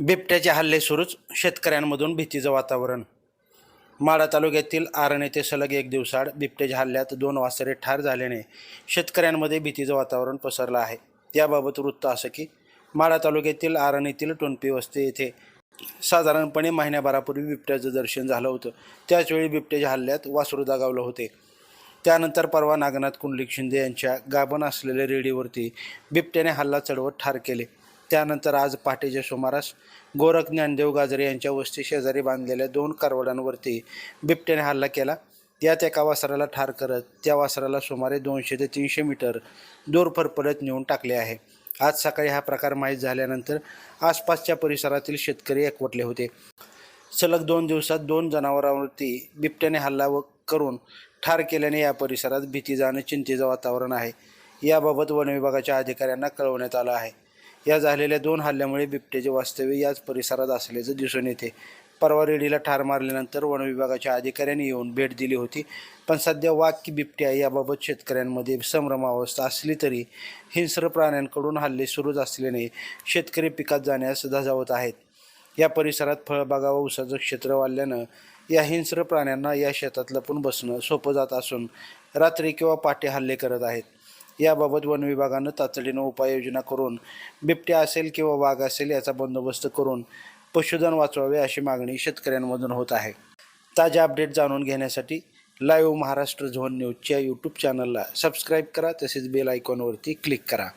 बिबट्याचे हल्ले सुरूच शेतकऱ्यांमधून भीतीचं वातावरण. माढा तालुक्यातील आरण येथे सलग एक दिवसाआड बिबट्याच्या हल्ल्यात दोन वासरे ठार झाल्याने शेतकऱ्यांमध्ये भीतीचं वातावरण पसरलं आहे. याबाबत वृत्त असं की माढा तालुक्यातील आरण येथील टोनपी वस्ती येथे साधारणपणे महिन्याभरापूर्वी बिबट्याचं दर्शन झालं होतं. त्याचवेळी बिबट्याच्या हल्ल्यात वासरू दगावलं होते. त्यानंतर परवा नागनाथ कुंडलिक शिंदे यांच्या गाभण असलेल्या रेडीवरती बिबट्याने हल्ला चढवत ठार केले. त्यानंतर आज पहाटेच्या सुमारास गोरख ज्ञानदेव गाजरे यांच्या वस्ती शेजारी बांधलेल्या दोन कारवडांवरती बिबट्याने हल्ला केला. यात एका वासराला ठार करत त्या वासराला सुमारे दोनशे ते तीनशे मीटर दूर फरफडत नेऊन टाकले आहे. आज सकाळी हा प्रकार माहीत झाल्यानंतर आसपासच्या परिसरातील शेतकरी एकवटले होते. सलग दोन दिवसात दोन जनावरांवरती बिबट्याने हल्ला व करून ठार केल्याने या परिसरात भीतीचं आणि चिंतेचं वातावरण आहे. याबाबत वन विभागाच्या अधिकाऱ्यांना कळवण्यात आलं आहे. या झालेल्या दोन हल्ल्यामुळे बिबट्याचे वास्तव्य याच परिसरात असल्याचं दिसून येते. परवा रेडीला ठार मारल्यानंतर वन विभागाच्या अधिकाऱ्यांनी येऊन भेट दिली होती. पण सध्या वाघ की बिबट्या याबाबत शेतकऱ्यांमध्ये संभ्रमावस्था असली तरी हिंस्र प्राण्यांकडून हल्ले सुरूच असल्याने शेतकरी पिकात जाण्यास धजावत आहेत. या परिसरात फळबागा व ऊसाचं क्षेत्र वाढल्यानं या हिंस्र प्राण्यांना या शेतात लपून बसणं सोपं जात असून रात्री किंवा पाटे हल्ले करत आहेत. याबाबत वन विभागानं तातडीनं उपाययोजना करून बिबट्या असेल किंवा वाघ असेल याचा बंदोबस्त करून पशुधन वाचवावे अशी मागणी शेतकऱ्यांमधून होत आहे. ताज्या अपडेट जाणून घेण्यासाठी लाईव्ह महाराष्ट्र झोन न्यूजच्या यूट्यूब चॅनलला सबस्क्राईब करा तसेच बेल आयकॉनवरती क्लिक करा.